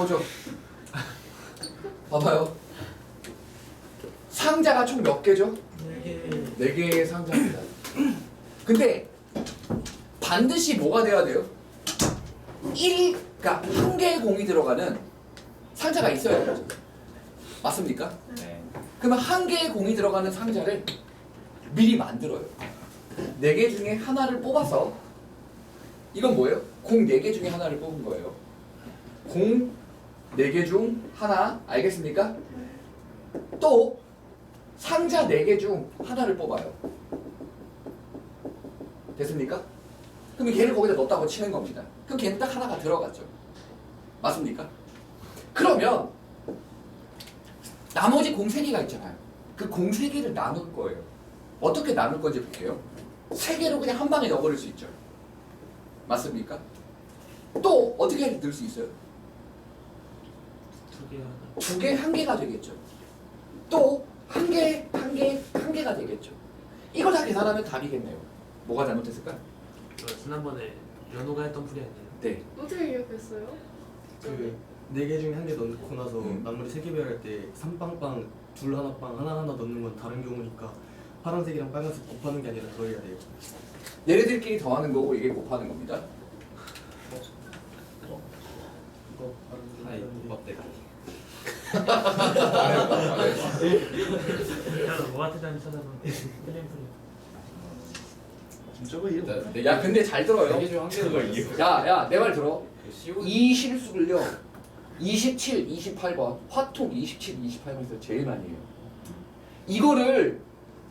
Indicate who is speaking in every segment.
Speaker 1: 보죠. 봐봐요. 상자가 총 몇 개죠? 네 개의 상자입니다. 근데 반드시 뭐가 돼야 돼요? 1, 그러니까 한 개의 공이 들어가는 상자가 있어야 되죠. 맞습니까?
Speaker 2: 네.
Speaker 1: 그러면 한 개의 공이 들어가는 상자를 미리 만들어요. 네 개 중에 하나를 뽑아서 이건 뭐예요? 공 네 개 중에 하나를 뽑은 거예요. 공 네 개 중 하나 알겠습니까? 또 상자 네 개 중 하나를 뽑아요. 됐습니까? 그럼 걔를 거기다 넣었다고 치는 겁니다. 그럼 걔는 딱 하나가 들어갔죠. 맞습니까? 그러면 나머지 공 3개가 있잖아요. 그공 3개를 나눌 거예요. 어떻게 나눌 건지 볼게요. 3개로 그냥 한 방에 넣어버릴 수 있죠. 맞습니까? 또 어떻게 넣을 수 있어요?
Speaker 2: 두 개
Speaker 1: 한 개가 되겠죠. 또 한 개, 한 개, 한 개가 되겠죠. 이걸 다 계산하면 답이겠네요. 뭐가 잘못됐을까요?
Speaker 2: 저 지난번에 연호가 했던 풀이 아니에요?
Speaker 1: 네.
Speaker 3: 어떻게 기억했어요?
Speaker 4: 그네 개 중에 한 개 넣고 나서
Speaker 1: 음.
Speaker 4: 나머지 세 개 배할 때 삼빵빵 둘 하나 빵 하나 하나 넣는 건 다른 경우니까 파란색이랑 빨간색 곱하는 게 아니라 더해야 돼요.
Speaker 1: 얘네들끼리 더하는 거고 이게 곱하는 겁니다.
Speaker 4: 이거
Speaker 2: 하이 국밥대기.
Speaker 5: 저거 이해
Speaker 1: 네, 야, 근데 잘 들어요.
Speaker 5: 한 개를 이해
Speaker 1: 야, 야, 내 말 들어. 이 실수를요 27, 28번 화톡 27, 28번에서 제일 많이 해요. 이거를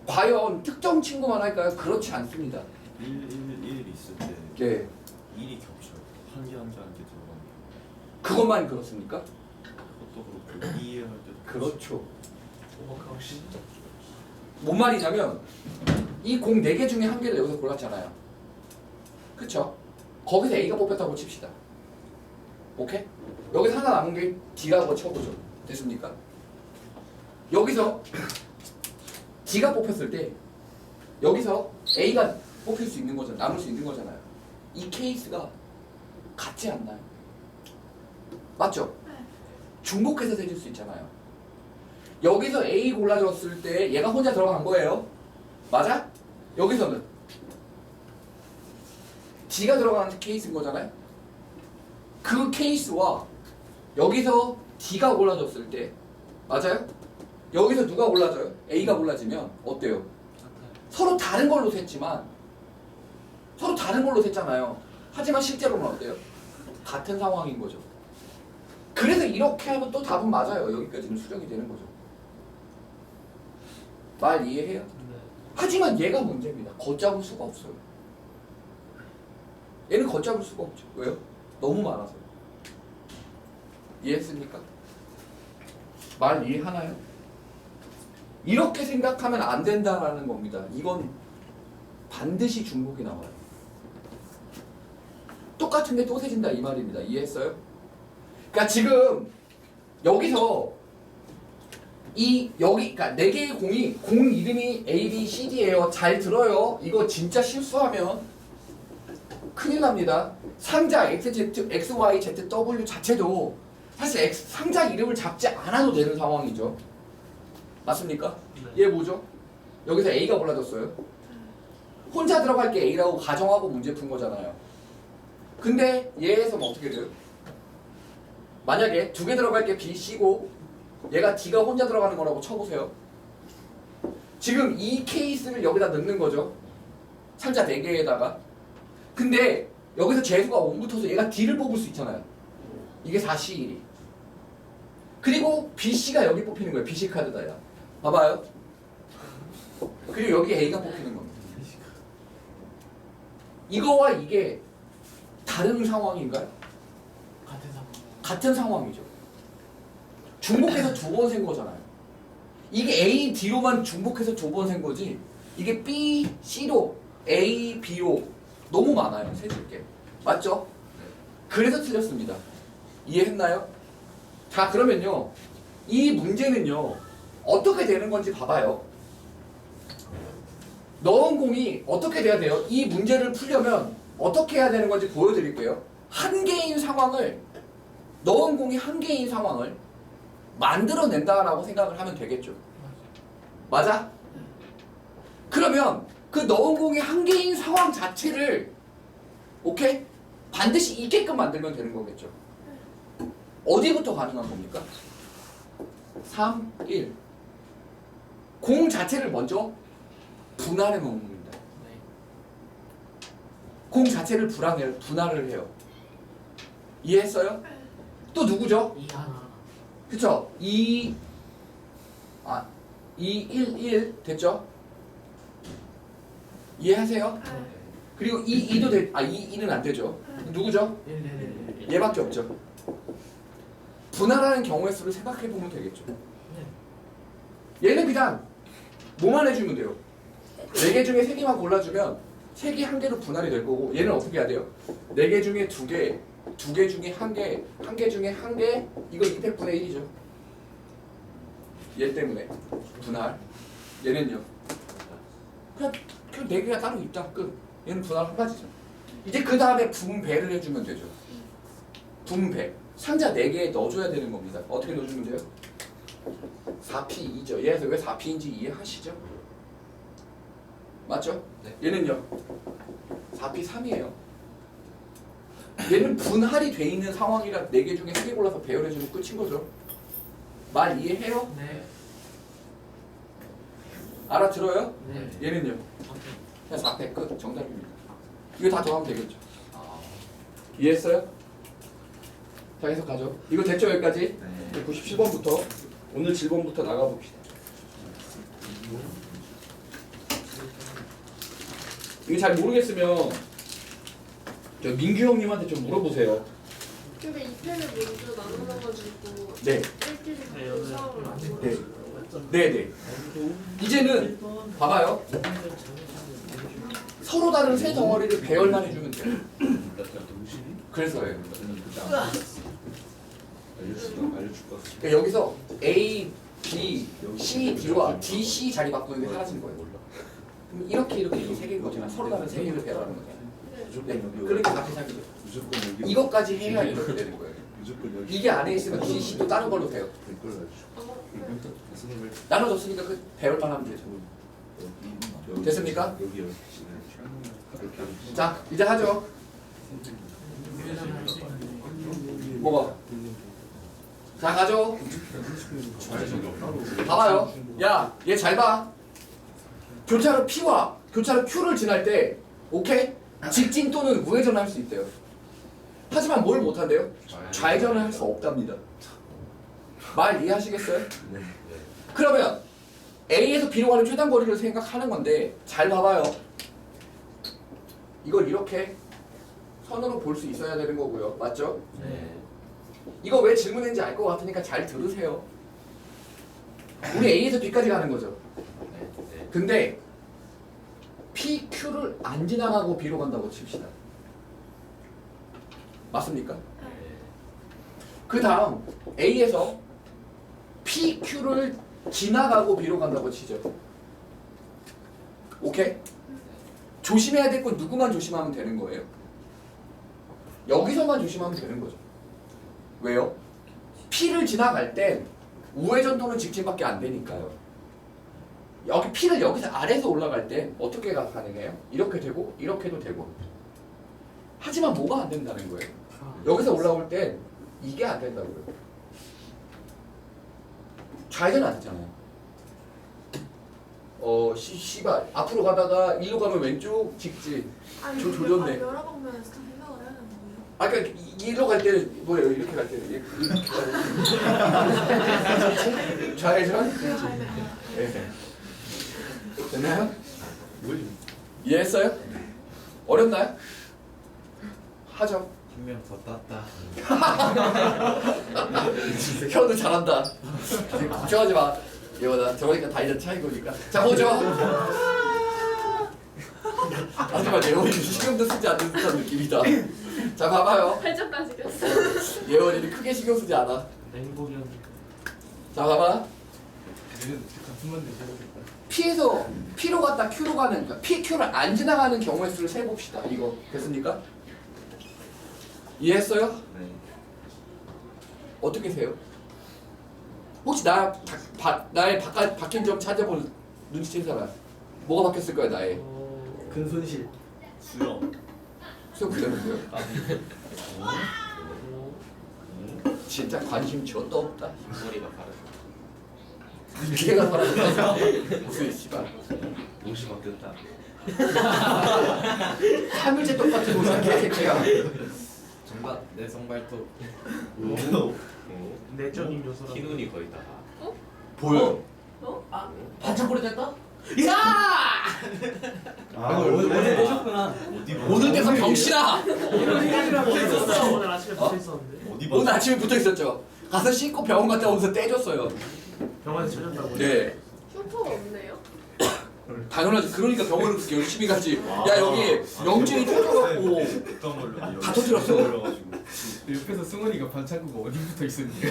Speaker 1: 과연 특정 친구만 할까요? 그렇지 않습니다.
Speaker 5: 1, 1, 1 있을 때
Speaker 1: 네,
Speaker 5: 1이 겹쳐요. 한 개 한 개 한 개 들어가는 게
Speaker 1: 그것만 그렇습니까?
Speaker 5: 그것도 그렇고 이해할 때도
Speaker 1: 그렇죠. 뭔 말이냐면 이공 4개 중에 한 개를 여기서 골랐잖아요 그쵸? 거기서 A가 뽑혔다고 칩시다 오케이? 여기서 하나 남은 게 D라고 쳐보죠 됐습니까? 여기서 D가 뽑혔을 때 여기서 A가 뽑힐 수 있는 거잖아요 남을 수 있는 거잖아요 이 케이스가 같지 않나요? 맞죠? 중복해서 세질 수 있잖아요 여기서 A 골라줬을 때 얘가 혼자 들어간 거예요. 맞아? 여기서는 D가 들어가는 케이스인 거잖아요. 그 케이스와 여기서 D가 골라졌을 때 맞아요? 여기서 누가 골라져요? A가 골라지면 어때요? 서로 다른 걸로 셌지만 서로 다른 걸로 셌잖아요. 하지만 실제로는 어때요? 같은 상황인 거죠. 그래서 이렇게 하면 또 답은 맞아요. 여기까지는 수정이 되는 거죠. 말 이해해요?
Speaker 2: 근데
Speaker 1: 하지만 얘가 문제입니다. 걷잡을 수가 없어요. 얘는 걷잡을 수가 없죠. 왜요? 너무 많아서. 이해했습니까? 말 이해하나요? 이렇게 생각하면 안 된다라는 겁니다. 이건 반드시 중복이 나와요. 똑같은 게또 세진다 이 말입니다. 이해했어요? 그러니까 지금 여기서 이 여기 그러니까 네 개의 공이 공 이름이 A, B, C, D예요. 잘 들어요. 이거 진짜 실수하면 큰일 납니다. 상자 X, Z, X, Y, Z, W 자체도 사실 X, 상자 이름을 잡지 않아도 되는 상황이죠. 맞습니까?
Speaker 2: 네.
Speaker 1: 얘 뭐죠? 여기서 A가 골라졌어요. 혼자 들어갈 게 A라고 가정하고 문제 푼 거잖아요. 근데 얘에서는 어떻게 돼요? 만약에 두 개 들어갈 게 B, C고 얘가 D가 혼자 들어가는 거라고 쳐보세요. 지금 이 케이스를 여기다 넣는 거죠. 상자 4개에다가. 근데 여기서 재수가 5 붙어서 얘가 D를 뽑을 수 있잖아요. 이게 4C1이. 그리고 BC가 여기 뽑히는 거예요. BC 카드다 야. 봐봐요. 그리고 여기 A가 뽑히는 겁니다. 이거와 이게 다른 상황인가요?
Speaker 2: 같은 상황.
Speaker 1: 같은 상황이죠. 중복해서 두 번 센 거잖아요. 이게 A, D로만 중복해서 두 번 센 거지. 이게 B, C로, A, B로 너무 많아요. 세줄 게. 맞죠? 그래서 틀렸습니다. 이해했나요? 자, 그러면요. 이 문제는요. 어떻게 되는 건지 봐봐요. 넣은 공이 어떻게 돼야 돼요? 이 문제를 풀려면 어떻게 해야 되는 건지 보여드릴게요. 한 개인 상황을 넣은 공이 한 개인 상황을 만들어낸다라고 생각을 하면 되겠죠. 맞아? 그러면 그 넣은 공이 한 개인 상황 자체를 오케이? 반드시 있게끔 만들면 되는 거겠죠. 어디부터 가능한 겁니까? 3, 1. 공 자체를 먼저 분할해 놓는 겁니다.
Speaker 2: 네.
Speaker 1: 공 자체를 분할해, 분할을 해요. 이해했어요? 또 누구죠?
Speaker 2: 이 하나.
Speaker 1: 그쵸? 2, 아, 2, 1, 1 됐죠? 이해하세요? 그리고 2, 2도 돼, 아, 2, 2는 안 되죠? 누구죠?
Speaker 2: 1, 1, 1.
Speaker 1: 얘밖에 없죠. 분할하는 경우의 수를 생각해 보면 되겠죠. 얘는 그냥 뭐만 해주면 돼요. 네개 중에 세 개만 골라주면 세개한 개로 분할이 될 거고 얘는 어떻게 해야 돼요? 네개 중에 두 개, 두 개 중에 한 개, 한 개 중에 한 개, 이거 200분의 1이죠. 얘 때문에 분할. 얘는요. 그냥 그냥 네 개가 따로 있다. 끝. 얘는 분할 한 가지죠. 이제 그 다음에 분배를 해주면 되죠. 분배. 상자 4개에 넣어줘야 되는 겁니다. 어떻게 넣어주면 돼요? 4P 2죠. 얘에서 왜 4P인지 이해하시죠? 맞죠?
Speaker 5: 네.
Speaker 1: 얘는요. 4P 3이에요. 얘는 분할이 돼 있는 상황이라 4개 중에 3개 골라서 배열해주면 끝인 거죠. 말 이해해요?
Speaker 2: 네.
Speaker 1: 알아들어요?
Speaker 2: 네.
Speaker 1: 얘는요. 그냥 4패 끝. 정답입니다. 이거 다 더하면 되겠죠. 이해했어요? 자, 해석하죠. 이거 됐죠, 여기까지?
Speaker 5: 네.
Speaker 1: 97번부터 오늘 7번부터 나가봅시다. 이거 잘 모르겠으면 저 민규 형님한테 좀 물어보세요.
Speaker 3: 근데 이 편을 먼저 나눠가지고
Speaker 1: 네,
Speaker 3: 1편
Speaker 2: 네,
Speaker 3: 네, 안
Speaker 2: 네.
Speaker 1: 네,
Speaker 3: 해요.
Speaker 1: 네, 네. 이제는 봐봐요. 서로 다른 세 덩어리를 배열만 해주면 돼요. 그래서예요.
Speaker 5: 같아.
Speaker 1: 그러니까 여기서 A, B, C, D와 D, C 자리 바꾸는 게 사라진 거예요. 그럼 이렇게 이렇게 이세 개인 거잖아. 서로 다른 세 개를 배열하는 거잖아.
Speaker 5: 무조건
Speaker 1: 네,
Speaker 5: 여기.
Speaker 1: 그렇게 같은 사기죠.
Speaker 5: 무조건 여기.
Speaker 1: 이것까지 해야 이렇게 되는 거예요.
Speaker 5: 무조건 여기.
Speaker 1: 이게 안에 있으면 D, C도 다른 걸로 돼요.
Speaker 5: 댓글.
Speaker 3: 어, 네.
Speaker 5: 선생님을
Speaker 1: 나눠줬으니까 그 배열만 하면 되죠.
Speaker 5: 여기
Speaker 1: 됐습니까?
Speaker 5: 여기 여기. 이렇게 하면
Speaker 1: 자, 이제 하죠. 뭐가? 자, 가죠. 봐봐요. 야, 얘 잘 봐. 교차로 P와 교차로 Q를 지날 때, 오케이? 직진 또는 우회전을 할 수 있대요. 하지만 뭘 못한대요? 좌회전을 할 수 없답니다. 말 이해하시겠어요?
Speaker 5: 네.
Speaker 1: 그러면 A에서 B로 가는 최단 거리를 생각하는 건데 잘 봐봐요. 이걸 이렇게 선으로 볼 수 있어야 되는 거고요. 맞죠?
Speaker 2: 네.
Speaker 1: 이거 왜 질문했는지 알 것 같으니까 잘 들으세요. 우리 A에서 B까지 가는 거죠.
Speaker 5: 네.
Speaker 1: 근데 P, Q를 안 지나가고 B로 간다고 칩시다. 맞습니까? 그 다음 A에서 P, Q를 지나가고 B로 간다고 치죠. 오케이? 조심해야 될 건 누구만 조심하면 되는 거예요? 여기서만 조심하면 되는 거죠. 왜요? P를 지나갈 땐 우회전 또는 직진밖에 안 되니까요. 여기 P를 여기서 아래서 올라갈 때 어떻게 가- 가능해요? 이렇게 되고 이렇게도 되고. 하지만 뭐가 안 된다는 거예요? 여기서 올라올 땐 이게 안 된다고요. 좌회전 안 되잖아요. 어, 시, 시발 앞으로 가다가 일로 가면 왼쪽 직진.
Speaker 3: 아니,
Speaker 1: 저
Speaker 3: 이게
Speaker 1: 조졌네.
Speaker 3: 아, 여러 방면에서 다 생각을 해야 되는 거예요.
Speaker 1: 아, 그러니까 이- 일로 갈 때는 뭐예요? 이렇게 갈 때는 이렇게 가는 좌회전?
Speaker 3: 그래야 가야 돼요.
Speaker 1: 네. 됐나요? 이해했어요? 어렵나요? 하죠.
Speaker 4: 한명 더 땄다.
Speaker 1: 현우 잘한다. 걱정하지 마. 이거다. 저거니까 다이전 차이 거니까. 자 보죠. 하지만 예원이 신경도 쓰지 않는 듯한 느낌이다. 자 봐봐요.
Speaker 3: 팔짱까지 꼈어.
Speaker 1: 예원이는 크게 신경 쓰지 않아.
Speaker 2: 냉복이었는데.
Speaker 1: 자 봐봐.
Speaker 4: 같은 건데 해보겠다.
Speaker 1: P에서 P로 갔다 Q로 가는 그러니까 P, Q를 안 지나가는 경우의 수를 세봅시다. 이거 됐습니까? 이해했어요?
Speaker 5: 네.
Speaker 1: 어떻게 세요? 혹시 나 바, 바, 나의 바깥 바뀐 점 찾아본 눈치챈 사람 뭐가 바뀌었을 거야 나의
Speaker 2: 어,
Speaker 4: 근 손실.
Speaker 5: 수영.
Speaker 1: 수업 그랬는데요
Speaker 2: 어,
Speaker 1: 진짜 관심 존도 없다
Speaker 5: 머리가 다르다.
Speaker 1: 기계가 사라졌다 무슨 씨발
Speaker 5: 옷이 바뀌었다.
Speaker 1: 3일째 똑같은 옷을 개새끼야
Speaker 5: 정답 내 성 발톱.
Speaker 2: 오. 내적인 요소라.
Speaker 5: 흰 눈이 거의 다.
Speaker 1: 보여
Speaker 3: 어?
Speaker 1: 반창고리 됐다?
Speaker 4: 아, 오늘 어제 떼셨구나.
Speaker 5: 어디
Speaker 1: 오늘 돼서 병신아
Speaker 2: 이런 생각이랑 붙어있었어. 오늘 아침에 붙어 있었는데.
Speaker 5: 어디
Speaker 1: 오늘 아침에 붙어 있었죠 가서 씻고 병원 갔다 오면서 떼줬어요
Speaker 2: 병원에서 찾았다고.
Speaker 1: 네
Speaker 3: 슈퍼가 없네요?
Speaker 1: 당연하지 그러니까 병원을 그렇게 열심히 갔지 야 여기 영진이 터져갖고
Speaker 5: 어떤 걸로?
Speaker 1: 다 터뜨렸어.
Speaker 5: 걸려가지고.
Speaker 4: 옆에서 승원이가 반창고가 어디 붙어 있었는데.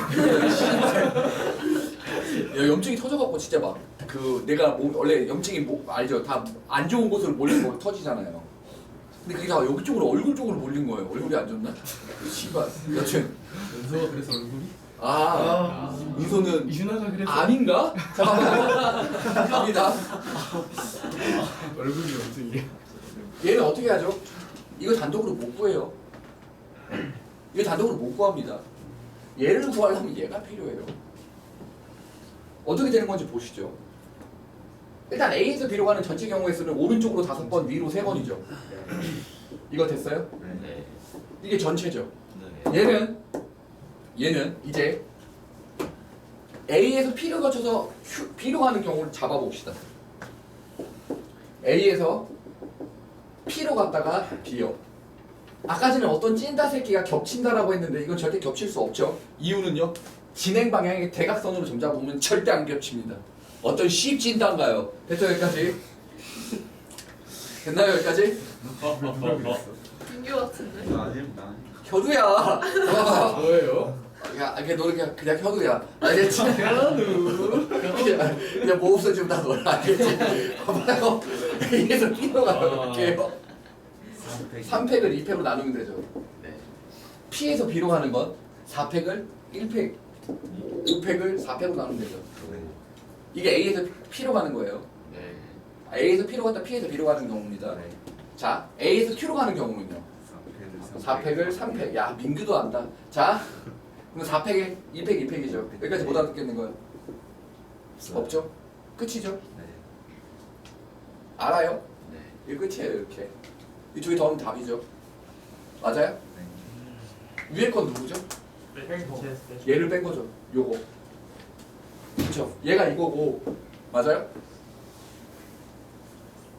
Speaker 1: 야 염증이 터져갖고 진짜 막 그 내가 몸 원래 염증이 뭐 알죠 다 안 좋은 곳으로 몰리면 터지잖아요 근데 그게 다 여기 쪽으로 얼굴 쪽으로 몰린 거예요 얼굴이 안 좋나? 씨발 여튼
Speaker 4: 연서가 그래서 얼굴이?
Speaker 1: 아 민소는
Speaker 4: 이준아가 그래서
Speaker 1: 아닌가? 잠깐만 갑니다
Speaker 4: 얼굴이 염증이야.
Speaker 1: 얘는 어떻게 하죠? 이거 단독으로 못 구해요 이거 단독으로 못 구합니다 얘를 구하려면 얘가 필요해요 어떻게 되는 건지 보시죠 일단 A에서 B로 가는 전체 경우의 수는 오른쪽으로 다섯 번, 위로 세 번이죠 이거 됐어요?
Speaker 5: 네.
Speaker 1: 이게 전체죠
Speaker 5: 네.
Speaker 1: 얘는 얘는 이제 A에서 P를 거쳐서 Q, B로 가는 경우를 잡아봅시다. A에서 P로 갔다가 B요. 아까 전에 어떤 찐다 새끼가 겹친다라고 했는데 이건 절대 겹칠 수 없죠. 이유는요. 진행 방향이 대각선으로 점 잡으면 절대 안 겹칩니다. 어떤 씹 찐다인가요? 됐죠 여기까지? 됐나요 여기까지?
Speaker 3: 민규 같은데?
Speaker 5: 아닙니다.
Speaker 1: 봐봐.
Speaker 4: 뭐예요?
Speaker 1: 야, 걔 너는 그냥 그냥 현우야. 알겠지? 현우. 그냥 그냥 뭐 없어지면 다 너야. 알겠지? 봐봐요. 끼어가 이렇게요. 3팩을 2팩으로 나누면 되죠.
Speaker 5: 네.
Speaker 1: P에서 B로 가는 건 4팩을 1팩, 5팩을 4팩으로 나누면 되죠. 이게 A에서 P로 가는 거예요.
Speaker 5: 네.
Speaker 1: A에서 P로 갔다 P에서 B로 가는 경우입니다. 자, A에서 Q로 가는 경우는요. 4팩을 3팩. 야, 민규도 안다. 자, 그럼 4팩에 2팩, 2팩이죠. 여기까지 못 알아듣겠는 거예요. 없죠? 끝이죠?
Speaker 5: 네.
Speaker 1: 알아요?
Speaker 5: 네.
Speaker 1: 이게 끝이에요, 이렇게. 이쪽이 더하면 답이죠. 맞아요? 위에 건 누구죠?
Speaker 2: 네.
Speaker 1: 얘를 뺀 거죠. 요거. 그쵸? 얘가 이거고. 맞아요?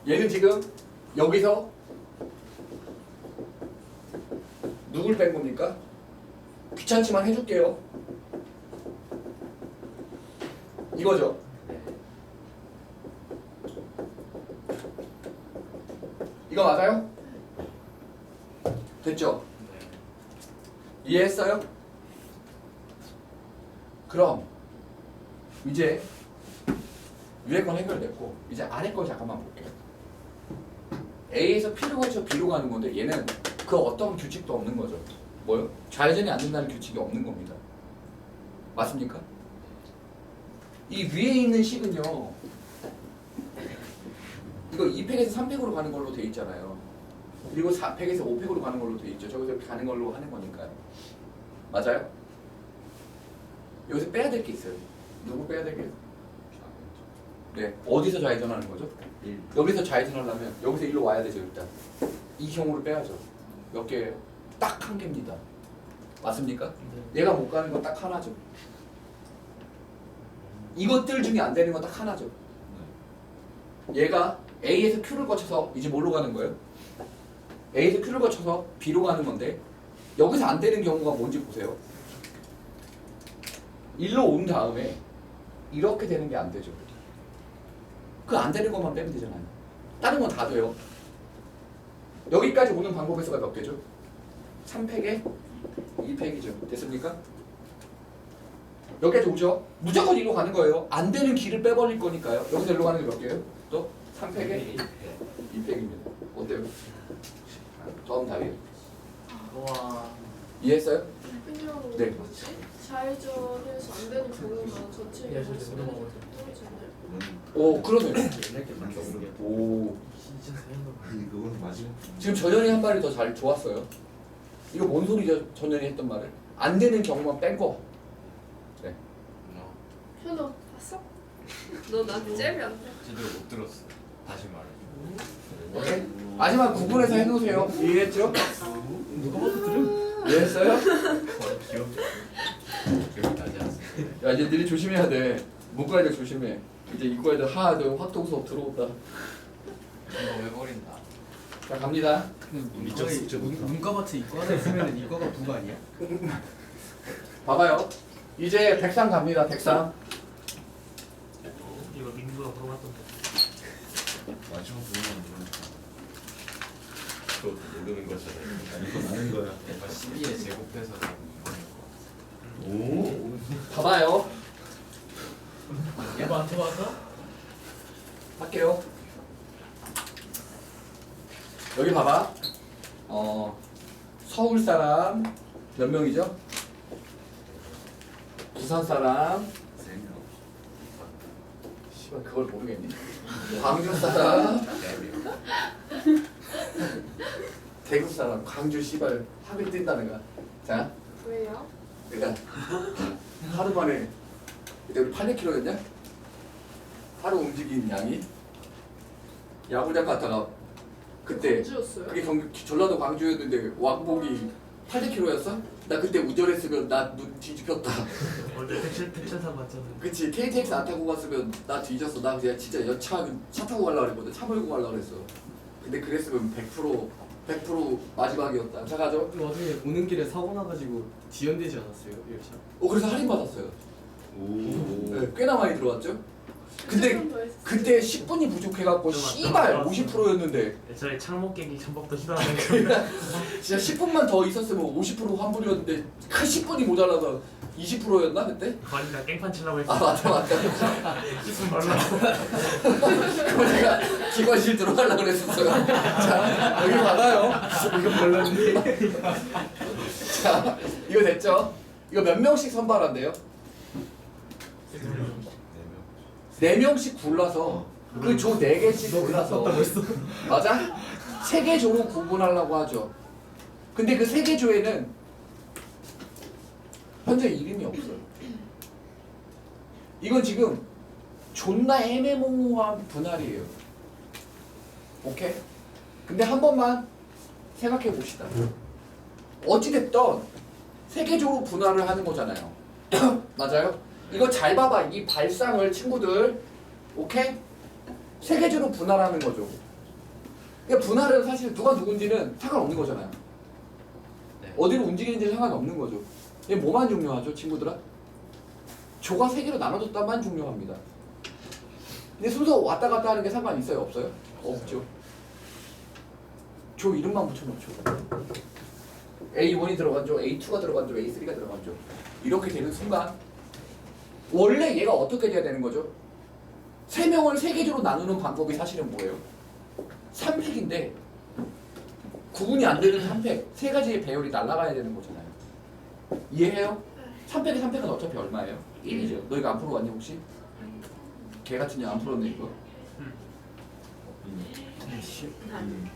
Speaker 1: 얘는 지금 여기서 누굴 뺀 겁니까? 귀찮지만 해줄게요. 이거죠. 이거 맞아요? 됐죠? 이해했어요? 그럼 이제 위에 건 해결됐고 이제 아래 거 잠깐만 볼게요. A에서 P로 가서 B로 가는 건데 얘는 그 어떤 규칙도 없는 거죠. 뭐요? 좌회전이 안 된다는 규칙이 없는 겁니다. 맞습니까? 이 위에 있는 식은요. 이거 2팩에서 3팩으로 가는 걸로 돼 있잖아요. 그리고 4팩에서 5팩으로 가는 걸로 돼 있죠. 저기서 가는 걸로 하는 거니까요. 맞아요? 여기서 빼야 될 게 있어요. 누구 빼야 될 게? 네. 어디서 좌회전하는 거죠? 여기서 좌회전하려면 여기서 일로 와야 되죠 일단. 이 경우를 빼야죠. 몇 개예요? 딱 한 개입니다. 맞습니까?
Speaker 2: 네.
Speaker 1: 얘가 못 가는 건 딱 하나죠. 이것들 중에 안 되는 건 딱 하나죠. 얘가 A에서 Q를 거쳐서 이제 뭘로 가는 거예요? A에서 Q를 거쳐서 B로 가는 건데 여기서 안 되는 경우가 뭔지 보세요. 일로 온 다음에 이렇게 되는 게 안 되죠. 그 안 되는 것만 빼면 되잖아요. 다른 건 다 돼요. 여기까지 오는 방법의 수가 몇 개죠? 3팩에 2팩이죠. 됐습니까? 여기까지 오죠? 무조건 이리로 가는 거예요. 안 되는 길을 빼버릴 거니까요. 여기서 이리로 가는 게 몇 개예요? 또 3팩에 2팩입니다. 어때요? 저음 답이에요.
Speaker 2: 와.
Speaker 1: 이해했어요?
Speaker 3: 그냥
Speaker 1: 네.
Speaker 3: 뭐지? 좌회전해서 안 되는 경우가 전체
Speaker 2: 야, 저
Speaker 3: 경우가
Speaker 2: 지금 넘어가고
Speaker 3: 떨어지네.
Speaker 1: 오 그러네. 오
Speaker 2: 진짜
Speaker 5: 마지막.
Speaker 1: 지금 전현이 한 말이 더 잘 좋았어요. 이거 뭔 소리죠? 전현이 했던 말을 안 되는 경우만 뺀 거.
Speaker 3: 현우 봤어? 너 나한테 잽이 안 돼.
Speaker 5: 제대로 못 들었어. 다시 말해.
Speaker 1: 오케이. 마지막 구분해서 해놓으세요. 이해했죠?
Speaker 4: 누가 봐도 들음.
Speaker 1: 이해했어요?
Speaker 5: 기억. 기억이 나지 않습니다.
Speaker 1: 야 이제 니네 조심해야 돼. 문과 애들 조심해. 이제 이과 애들 하나 둘 확통 수업 들어온다.
Speaker 5: 이거 왜 버린다?
Speaker 1: 자 갑니다.
Speaker 5: 미쳤어.
Speaker 4: 문- 문과마트 이과 하나 있으면 이과가 부가 아니야?
Speaker 1: 봐봐요. 이제 백상 갑니다. 백상.
Speaker 2: 이거 민구가 물어봤던 거
Speaker 5: 마지막 부분만 모르니까. 그거 모르는 거잖아요. 이거 아는 거야. 뭔가 12에 제곱해서 오.
Speaker 1: 봐봐요.
Speaker 2: 이거 안 쳐봤어?
Speaker 1: 할게요. 여기 봐봐. 어 서울 사람 몇 명이죠? 부산 사람
Speaker 5: 세 명.
Speaker 1: 씨발 그걸 모르겠니? 광주 사람
Speaker 5: 네 명.
Speaker 1: 대구 사람 광주 씨발 학을 뛴다는 거야. 자,
Speaker 3: 왜요?
Speaker 1: 그러니까 하루 만에 그때 우리 800km였냐? 하루 움직인 양이 야구장 갔다가 그때
Speaker 3: 광주였어요?
Speaker 1: 그게 경, 전라도 광주였는데 왕복이 800km였어? 나 그때 운전했으면 나 눈 뒤집혔다.
Speaker 2: 원래 택시 택시 타고 왔잖아
Speaker 1: 그치 KTX 안 타고 갔으면 나 뒤졌어. 나 그냥 진짜 여차 차 타고 가려고 그랬거든. 차 몰고 가려고 그랬어. 근데 그랬으면 100% 100% 마지막이었다. 자 가죠.
Speaker 4: 그 와중에 오는 길에 사고 나가지고 지연되지 않았어요? 열차.
Speaker 1: 어 그래서 할인 받았어요.
Speaker 5: 오.
Speaker 1: 네, 꽤나 많이 들어왔죠. 근데
Speaker 3: 했어.
Speaker 1: 그때 10분이 부족해갖고
Speaker 2: 좀
Speaker 1: 씨발
Speaker 2: 아까워.
Speaker 1: 50%였는데
Speaker 2: 예전에 창목 깨기 전법도 시도하는 거
Speaker 1: 진짜 10분만 더 있었으면 50% 환불이었는데 그 10분이 모자라서 20%였나 그때?
Speaker 2: 관이랑 깽판 치려고 했어
Speaker 1: 아 맞다 맞다.
Speaker 2: 10분 말라
Speaker 1: 그거 제가 기관실 들어가려고 그랬었어요. 자 여기 받아요.
Speaker 4: 이거 별론데.
Speaker 1: 자 이거 됐죠? 이거 몇 명씩 선발한대요?
Speaker 5: 네 명.
Speaker 1: 네 명씩 골라서 그 조 네 개씩 골라서 맞아? 세 개 조로 구분하려고 하죠. 근데 그 세 개 조에는 현재 이름이 없어요. 이건 지금 존나 애매모호한 분할이에요. 오케이? 근데 한 번만 생각해 봅시다. 어찌됐든 세개 조로 분할을 하는 거잖아요. 맞아요? 이거 잘 봐봐. 이 발상을 친구들 오케이? 세개 조로 분할하는 거죠. 그러니까 분할은 사실 누가 누군지는 상관없는 거잖아요.
Speaker 5: 네.
Speaker 1: 어디로 움직이는지 상관없는 거죠. 이게 뭐만 중요하죠, 친구들아? 조가 세 개로 나눠졌다만 중요합니다. 근데 순서 왔다 갔다 하는 게 상관 있어요, 없어요? 없죠. 조 이름만 붙여놓죠. A1이 들어간 조, A2가 들어간 조, A3가 들어간 조. 이렇게 되는 순간 원래 얘가 어떻게 돼야 되는 거죠? 세 명을 세 개조로 나누는 방법이 사실은 뭐예요? 3팩인데 구분이 안 되는 3팩 세 가지의 배열이 날아가야 되는 거잖아요. 이해해요? 3팩에 3팩은 어차피 얼마예요? 1이죠. 너 이거 안 풀어봤니 혹시? 개 같은 년안 풀었네 이거.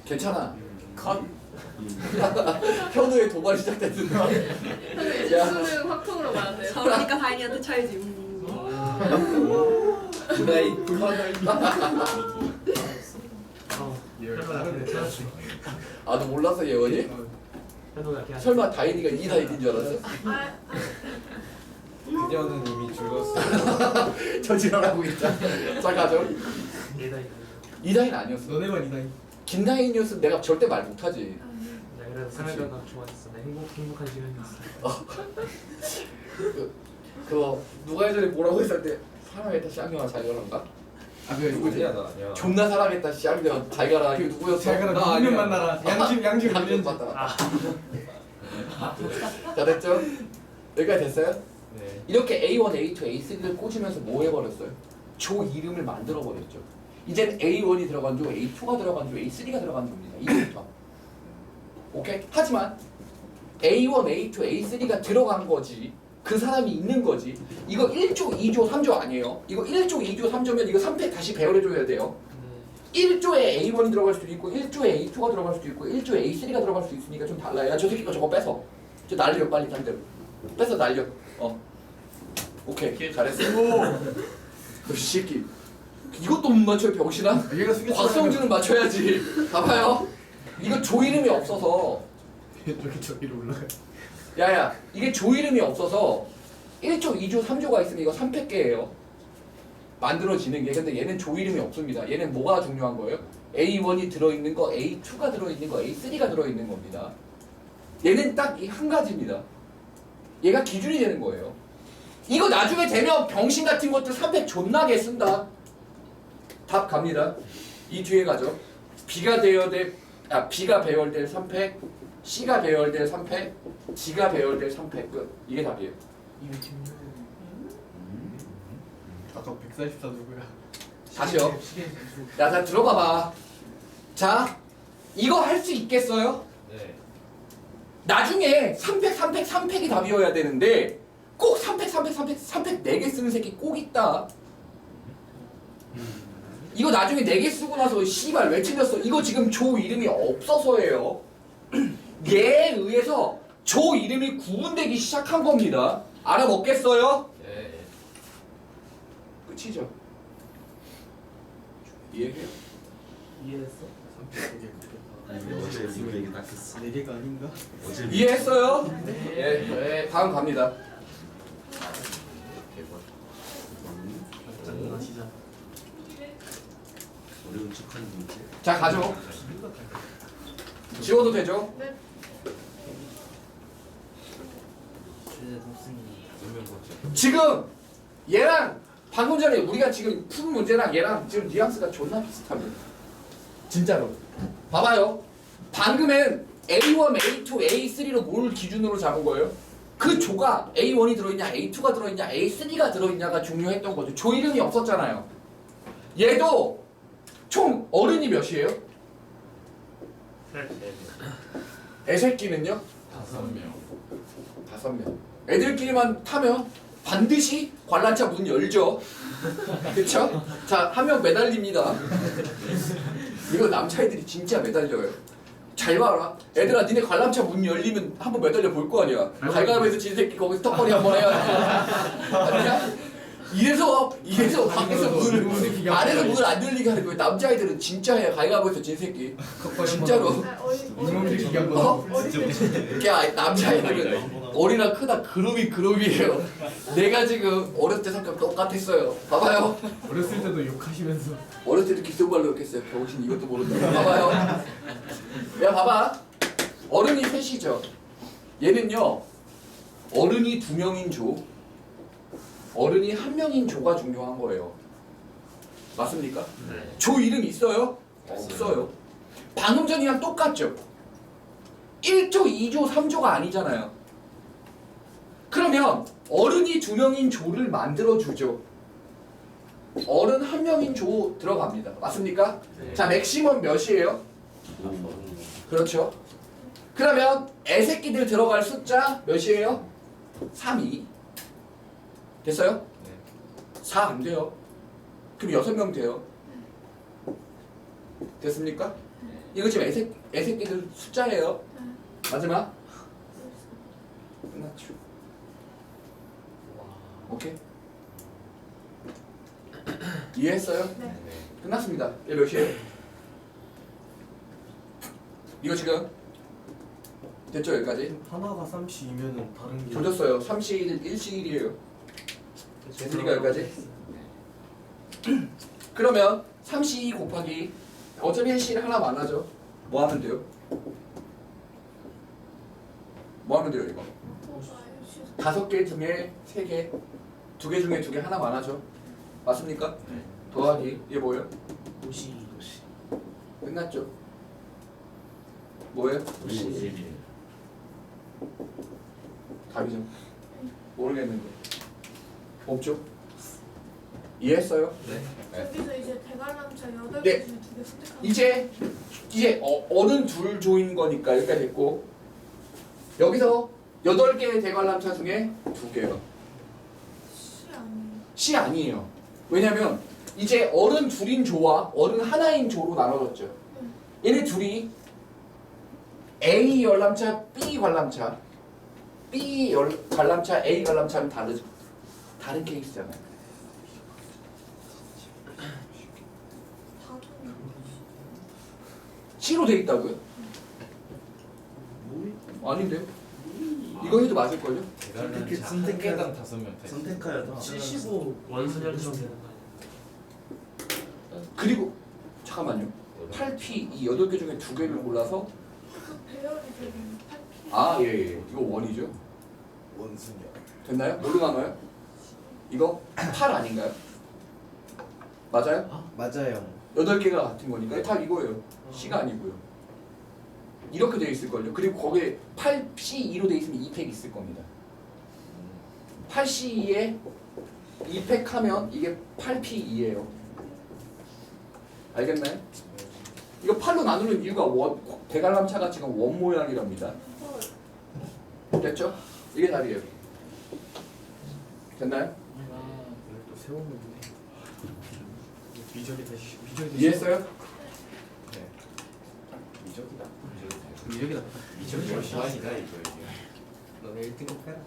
Speaker 1: 괜찮아.
Speaker 4: 컷.
Speaker 1: 현우의 도발이 시작됐는데.
Speaker 3: 현우 이제
Speaker 1: 야.
Speaker 3: 수능 확통으로 돼요.
Speaker 6: 저러니까 다인이한테 차이지.
Speaker 2: 어. 걔한테 찾았지
Speaker 1: 아너 몰랐어 예원이? 설마 다인이가 이 다인인 줄 알았어?
Speaker 3: 아,
Speaker 5: 그녀는 이미 죽었어.
Speaker 1: 저 지랄하고 있자. 자 가죠.
Speaker 2: 이
Speaker 1: 다인 아니었어.
Speaker 4: 너네만 이 나이.
Speaker 1: 김 다인이었으면 내가 절대 말 못하지.
Speaker 2: 나 그래도 사회자가 좋아했어 나 행복, 행복한 시간이었어
Speaker 1: 그거 누가 예전에 뭐라고 했을 때 사랑했다 쌍용아 잘 가란가?
Speaker 4: 아 그게 누구지?
Speaker 5: 아니야 나 아니야.
Speaker 1: 존나 사랑했다 쌍용 잘 가라. 이거 누구였어?
Speaker 4: 잘 가라.
Speaker 1: 나
Speaker 4: 누구면
Speaker 1: 아니야.
Speaker 4: 만나라. 양심 양심
Speaker 1: 양심
Speaker 4: 유전지.
Speaker 1: 맞다.
Speaker 2: 아
Speaker 1: 자 됐죠? 여기까지 됐어요?
Speaker 5: 네.
Speaker 1: 이렇게 A1, A2, A3를 꽂으면서 뭐 해버렸어요? 조 이름을 만들어 버렸죠. 이제는 A1이 들어간 조, A2가 들어간 조, A3가 들어간 조입니다. 이제부터. 오케이? 하지만 A1, A2, A3가 들어간 거지. 그 사람이 있는 거지. 이거 1조, 2조, 3조 아니에요. 이거 1조, 2조, 3조면 이거 3팩 다시 배열해줘야 돼요.
Speaker 2: 네.
Speaker 1: 1조에 A1이 들어갈 수도 있고 1조에 A2가 들어갈 수도 있고 1조에 A3가 들어갈 수도 있으니까 좀 달라요. 야, 저 새끼 거 저거 뺏어. 저 날려 빨리 상대로. 뺏어 날려. 어. 오케이 잘했어. 이 새끼. 이것도 못 맞춰요 병신아?
Speaker 4: 얘가 숙여
Speaker 1: 곽성준은 맞춰야지. 봐봐요. 이거 조 이름이 없어서
Speaker 4: 저기 저기로 올라가.
Speaker 1: 야야 이게 조 이름이 없어서 1조, 2조, 3조가 있으면 이거 3팩계예요. 만들어지는 게 근데 얘는 조 이름이 없습니다. 얘는 뭐가 중요한 거예요? A1이 들어있는 거, A2가 들어있는 거, A3가 들어있는 겁니다. 얘는 딱 이 한 가지입니다. 얘가 기준이 되는 거예요. 이거 나중에 되면 병신 같은 것들 3팩 존나게 쓴다. 답 갑니다. 이 뒤에 가죠. B가 배열될 아 B가 배열될 3팩, C가 배열될 3팩, G가 배열될 3팩 끝. 이게 답이에요.
Speaker 2: 이거 김
Speaker 4: 아까 144 누구야?
Speaker 1: 다시요.
Speaker 2: 시계
Speaker 1: 야, 자 들어봐봐. 자, 이거 할 수 있겠어요?
Speaker 5: 네.
Speaker 1: 나중에 3팩, 3팩, 3팩이 답이어야 되는데 꼭 3팩, 3팩, 3팩, 3팩 4개 쓰는 새끼 꼭 있다. 이거 나중에 4개 쓰고 나서 씨발 왜 챙겼어? 이거 지금 조 이름이 없어서예요. 얘에 의해서 조 이름이 구분되기 시작한 겁니다. 알아먹겠어요?
Speaker 5: 네.
Speaker 1: 끝이죠. 이해해요?
Speaker 2: 이해했어?
Speaker 4: 3개
Speaker 5: 아니 어제 이거 얘기 딱 했어.
Speaker 4: 4개가 아닌가?
Speaker 5: 어제
Speaker 1: 이해했어요? 예, 예, 다음 갑니다.
Speaker 5: 대박.
Speaker 4: 장난하시자.
Speaker 5: 어려운 척하는 문제.
Speaker 1: 자, 가죠. 지워도 되죠?
Speaker 3: 네.
Speaker 2: 주제 덥습니다.
Speaker 5: 설명 거죠.
Speaker 1: 지금 얘랑 방금 전에 우리가 지금 푼 문제랑 얘랑 지금 뉘앙스가 존나 비슷합니다. 진짜로. 봐봐요. 방금은 A1, A2, A3로 뭘 기준으로 잡은 거예요? 그 조가 A1이 들어있냐, A2가 들어있냐, A3가 들어있냐가 중요했던 거죠. 조 이름이 없었잖아요. 얘도 총 어른이 몇이에요? 애새끼는요?
Speaker 5: 다섯 명.
Speaker 1: 다섯 명. 애들끼리만 타면 반드시 관람차 문 열죠. 그쵸? 자, 한 명 매달립니다. 이거 남자애들이 진짜 매달려요. 잘 봐라. 애들아, 니네 관람차 문 열리면 한번 매달려 볼 거 아니야. 갈가면서 진 새끼 거기서 턱걸이 한번 해야 돼. 아니야? 이래서, 이래서 밖에서 문을, 안에서 문을 안 열리게 하는 거예요. 남자애들은 진짜 해. 갈가면서 진 새끼. 진짜로.
Speaker 3: 아, 어리
Speaker 4: 이놈들이 기계 한번
Speaker 1: 어?
Speaker 3: 어리 때
Speaker 1: 야, 남자애들은 어리나 크다 그룹이 그룹이에요. 내가 지금 어렸을 때 성격 똑같았어요. 봐봐요.
Speaker 4: 어렸을 때도 욕하시면서
Speaker 1: 어렸을 때도 기성발로 욕했어요. 병신 이것도 모른다. 봐봐요. 야, 봐봐. 어른이 셋이죠. 얘는요. 어른이 두 명인 조, 어른이 한 명인 조가 중요한 거예요. 맞습니까?
Speaker 5: 네.
Speaker 1: 조 이름 있어요? 없어요. 방금 전이랑 똑같죠? 1조, 2조, 3조가 아니잖아요. 그러면 어른이 두 명인 조를 만들어 주죠. 어른 한 명인 조 들어갑니다. 맞습니까?
Speaker 5: 네.
Speaker 1: 자, 맥시멈 몇이에요? 그렇죠. 그러면 애새끼들 들어갈 숫자 몇이에요? 3, 2. 됐어요?
Speaker 5: 네.
Speaker 1: 4 안 돼요. 그럼 6명 돼요. 됐습니까? 이거 지금 애새, 애새끼들 숫자예요. 마지막. 끝났죠. 오케이? 이해했어요?
Speaker 3: 네.
Speaker 5: 네.
Speaker 1: 끝났습니다. 얘 몇이에요? 이거 지금 됐죠 여기까지?
Speaker 4: 하나가 30이면은 다른 게
Speaker 1: 조졌어요. 3시1, 1시1이에요. 됐으니까 여기까지? 그러면 3시2 곱하기 어차피 1시1 하나 많아져. 뭐 하면 돼요? 뭐 하면 돼요 이거? 다섯 개 중에 세 개, 두 개 중에 두 개 하나 많아져. 맞습니까?
Speaker 5: 네.
Speaker 1: 더하기 이게 뭐예요?
Speaker 2: 도시
Speaker 1: 끝났죠? 뭐예요?
Speaker 5: 오십일.
Speaker 1: 답이죠. 모르겠는데. 없죠? 이해했어요?
Speaker 5: 네.
Speaker 3: 여기서 이제 대관람차 8개
Speaker 1: 네.
Speaker 3: 중에 두 개 선택하면
Speaker 1: 이제 이제 어, 어른 둘 조인 거니까 여기까지 됐고 여기서 여덟 개의 대관람차 중에 두 개요.
Speaker 3: 시 아니에요.
Speaker 1: C 아니에요. 왜냐면 이제 어른 둘인 조와 어른 하나인 조로 나눠졌죠. 얘네 둘이 A 열람차, B 관람차, B 열 관람차, A 관람차는 다르죠. 다른 케이스잖아요. C로 돼 있다고요? 아닌데요? 이거 해도 맞을걸요?
Speaker 5: 대관람차 한
Speaker 4: 선택해.
Speaker 5: 개당 다섯 명 타.
Speaker 4: 선택하여
Speaker 2: 다75 원순열처럼 되는 거 아니에요?
Speaker 1: 그리고 잠깐만요. 8P 이 8개 중에 두 개를 골라서
Speaker 3: 그 배열이 되는 8P.
Speaker 1: 아, 예, 예. 이거 원이죠.
Speaker 5: 원순열.
Speaker 1: 됐나요? 뭘로 나눠요? 이거 8 아닌가요? 맞아요?
Speaker 4: 맞아요.
Speaker 1: 8개가 같은 거니까 답 이거예요. C가 아니고요. 이렇게 돼 있을걸요. 그리고 거기에 8C2로 돼 있으면 2팩 있을 겁니다. 8C2에 2팩 하면 이게 8P2예요. 알겠나요? 이거 8로 나누는 이유가 원, 대관람차가 지금 원 모양이랍니다.
Speaker 3: 헐.
Speaker 1: 됐죠? 이게 답이에요. 됐나요?
Speaker 2: 아,
Speaker 4: 이걸 또 세워놓네. 미적이 다시 미적이
Speaker 1: 이해했어요?
Speaker 5: 네. 미적이다.
Speaker 4: 미적이다.
Speaker 5: 미적이
Speaker 4: 미적이
Speaker 5: 시간이다 이거 이게.
Speaker 4: 너네 1등급 해라.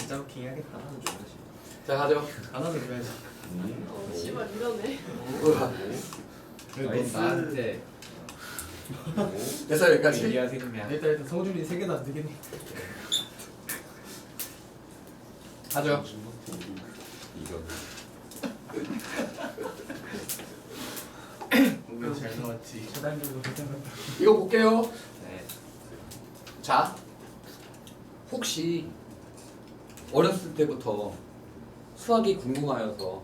Speaker 4: 인자부킹 해야겠다. 하나는 줘야지.
Speaker 1: 자, 가죠.
Speaker 4: 하나는 줘야지.
Speaker 5: 음.
Speaker 3: 어, 씨발 이러네.
Speaker 5: 넌 나한테
Speaker 1: 됐어요, 여기까지.
Speaker 5: 생명.
Speaker 4: 일단 일단 성준이 세 개도 안 되겠네.
Speaker 1: 가죠.
Speaker 5: 이거.
Speaker 4: 우리 잘 나왔지. 저단적으로 대단하다.
Speaker 1: 이거 볼게요.
Speaker 5: 네.
Speaker 1: 자, 혹시 어렸을 때부터 수학이 궁금하여서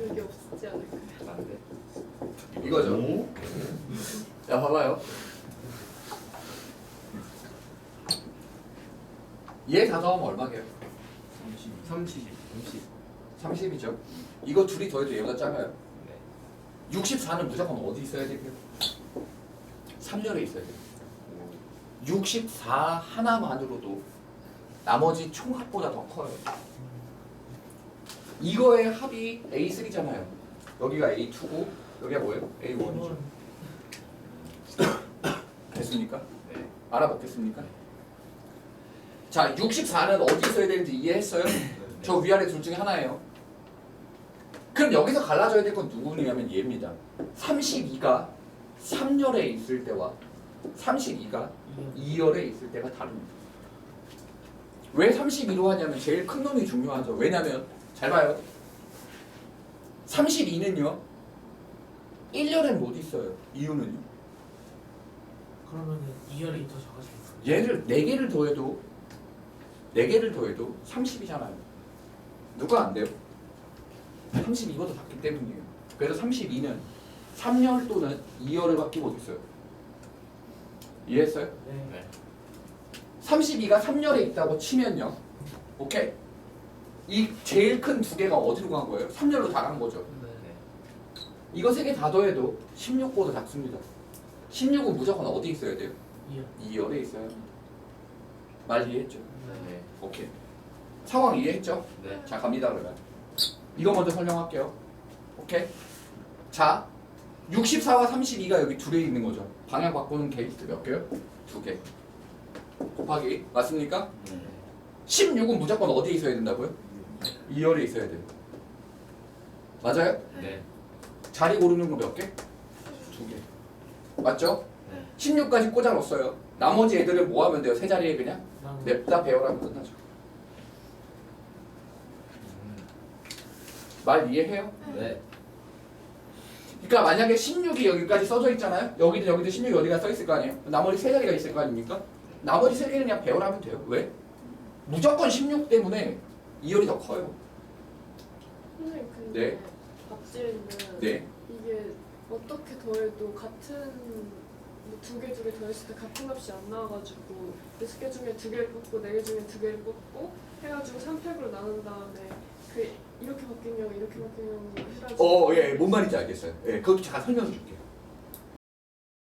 Speaker 3: 여기 없지 않을까요?
Speaker 1: 이거죠. 자, 봐봐요. 얘다 더하면 얼마게요?
Speaker 4: 30. 30.
Speaker 1: 30이죠. 이거 둘이 더해도 얘보다 작아요.
Speaker 5: 네.
Speaker 1: 64는 무조건 어디 있어야 되고요? 3열에 있어야 돼요. 64 하나만으로도 나머지 총합보다 더 커요. 이거의 합이 A3잖아요. 여기가 A2고 여기가 뭐예요? A1이죠. 됐습니까?
Speaker 5: 네.
Speaker 1: 알아먹겠습니까? 자, 64는 어디 있어야 되는지 이해했어요? 저 위아래 둘 중에 하나예요. 그럼 여기서 갈라져야 될 건 누구냐면 얘입니다. 32가 3열에 있을 때와 32가 2열에 있을 때가 다릅니다. 왜 32로 하냐면 제일 큰 놈이 중요하죠. 왜냐면 잘 봐요. 32는요. 1열엔 못 있어요. 이유는요.
Speaker 2: 그러면은 2열이 더 작아지겠어요.
Speaker 1: 얘를 4개를 더해도 4개를 더해도 30이잖아요. 누가 안 돼요? 32보다 작기 때문이에요. 그래서 32는 3열 또는 2열을 밖에 못 있어요. 이해했어요?
Speaker 2: 네.
Speaker 5: 네.
Speaker 1: 32가 3열에 있다고 치면요. 오케이? 이 제일 큰 두 개가 어디로 간 거예요? 3열로 다 간 거죠.
Speaker 2: 네.
Speaker 1: 이거 세 개 다 더해도 16보다 작습니다. 16은 무조건 어디 있어야 돼요?
Speaker 2: 2열.
Speaker 1: 2열에 있어야 합니다. 말 이해했죠?
Speaker 5: 네.
Speaker 1: 오케이. 상황 이해했죠?
Speaker 5: 네.
Speaker 1: 자 갑니다 그러면. 이거 먼저 설명할게요. 오케이. 자, 64와 32가 여기 둘에 있는 거죠. 방향 바꾸는 게이트 몇 개요? 두 개. 곱하기 맞습니까?
Speaker 5: 네.
Speaker 1: 16은 무조건 어디에 있어야 된다고요? 2열에 있어야 돼요. 맞아요?
Speaker 5: 네.
Speaker 1: 자리 고르는 거 몇 개? 두 개. 맞죠?
Speaker 5: 네.
Speaker 1: 16까지 꽂아 넣었어요. 나머지 애들을 뭐 하면 돼요? 세 자리에 그냥
Speaker 2: 나는
Speaker 1: 냅다 배열하면 끝나죠. 말 이해해요?
Speaker 5: 네.
Speaker 1: 그러니까 만약에 16이 여기까지 써져 있잖아요. 여기도 여기도 16이 어디가 써 있을 거 아니에요. 나머지 세 자리가 있을 거 아닙니까? 나머지 세 개는 그냥 배열하면 돼요. 왜? 무조건 16 때문에 2열이 더 커요.
Speaker 3: 선생님 근데
Speaker 1: 네.
Speaker 3: 박지혜는
Speaker 1: 네.
Speaker 3: 이게 어떻게 더해도 같은 뭐두개 두 개 더했을 때 같은 값이 안 나와가지고 여섯 개 중에 두 개를 뽑고 네 개 중에 두 개를 뽑고 해가지고 3팩으로 나눈 다음에 그 이렇게 경우 이렇게 경우 해가지고
Speaker 1: 어, 예, 뭔 말인지 알겠어요. 예, 그것도 잠깐 설명해 줄게요.